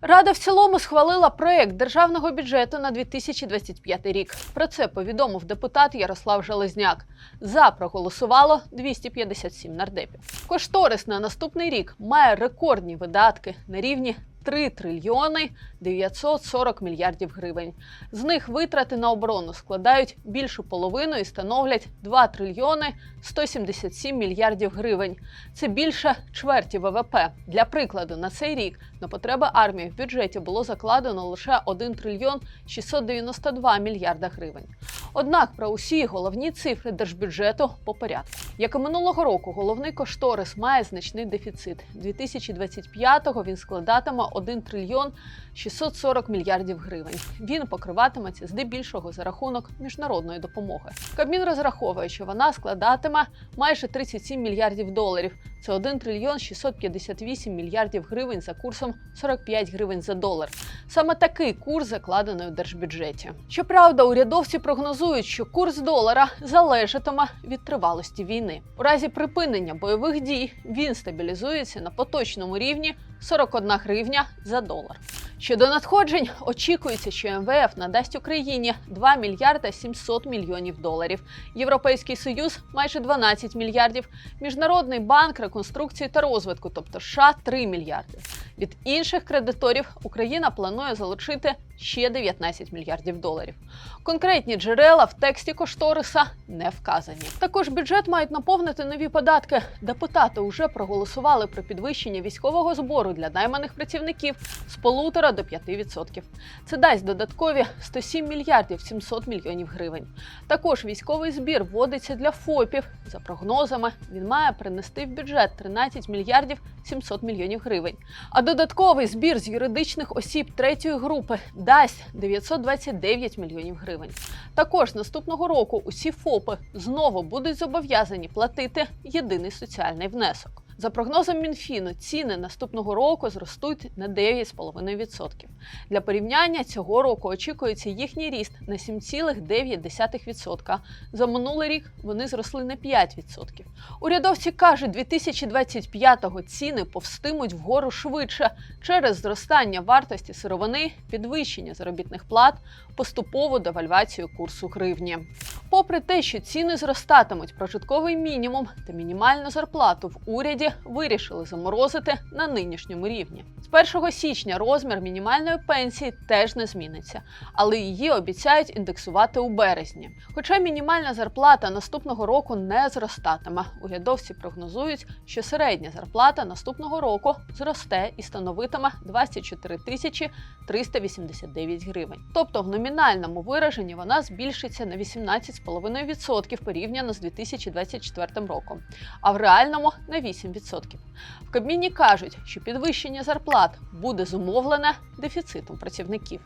Рада в цілому схвалила проект державного бюджету на 2025 рік. Про це повідомив депутат Ярослав Железняк. За проголосувало 257 нардепів. Кошторис на наступний рік має рекордні видатки на рівні 3 трильйони 940 мільярдів гривень. З них витрати на оборону складають більшу половину і становлять 2 трильйони 177 мільярдів гривень. Це більше чверті ВВП. Для прикладу, на цей рік на потреби армії в бюджеті було закладено лише 1 трильйон 692 мільярда гривень. Однак про усі головні цифри держбюджету по порядку. Як і минулого року, головний кошторис має значний дефіцит. 2025-го він складатиме 1 трильйон 640 мільярдів гривень. Він покриватиметься здебільшого за рахунок міжнародної допомоги. Кабмін розраховує, що вона складатиме майже 37 мільярдів доларів. Це 1 трильйон 658 мільярдів гривень за курсом 45 гривень за долар. Саме такий курс закладений у держбюджеті. Щоправда, урядовці прогнозують, що курс долара залежатиме від тривалості війни. У разі припинення бойових дій він стабілізується на поточному рівні 41 гривня за долар. Щодо надходжень, очікується, що МВФ надасть Україні 2 мільярда 700 мільйонів доларів. Європейський союз майже 12 мільярдів. Міжнародний банк реконструкції та розвитку, тобто США 3 мільярди. Від інших кредиторів Україна планує залучити ще 19 мільярдів доларів. Конкретні джерела в тексті кошториса не вказані. Також бюджет мають наповнити нові податки. Депутати вже проголосували про підвищення військового збору для найманих працівників з полутора до 5%. Це дасть додаткові 107 мільярдів 700 мільйонів гривень. Також військовий збір вводиться для ФОПів. За прогнозами, він має принести в бюджет 13 мільярдів 700 мільйонів гривень. А додатковий збір з юридичних осіб третьої групи дасть 929 мільйонів гривень. Також наступного року усі ФОПи знову будуть зобов'язані платити єдиний соціальний внесок. За прогнозом Мінфіну, ціни наступного року зростуть на 9,5%. Для порівняння цього року очікується їхній ріст на 7,9%. За минулий рік вони зросли на 5%. Урядовці кажуть, 2025-го ціни повстимуть вгору швидше через зростання вартості сировини, підвищення заробітних плат, поступову девальвацію курсу гривні. Попри те, що ціни зростатимуть, прожитковий мінімум та мінімальну зарплату в уряді вирішили заморозити на нинішньому рівні. З 1 січня розмір мінімальної пенсії теж не зміниться, але її обіцяють індексувати у березні. Хоча мінімальна зарплата наступного року не зростатиме, урядовці прогнозують, що середня зарплата наступного року зросте і становитиме 24 тисячі 389 гривень. Тобто в номінальному вираженні вона збільшиться на 18,5% порівняно з 2024 роком, а в реальному на 8%. В Кабміні кажуть, що підвищення зарплат буде зумовлене дефіцитом працівників.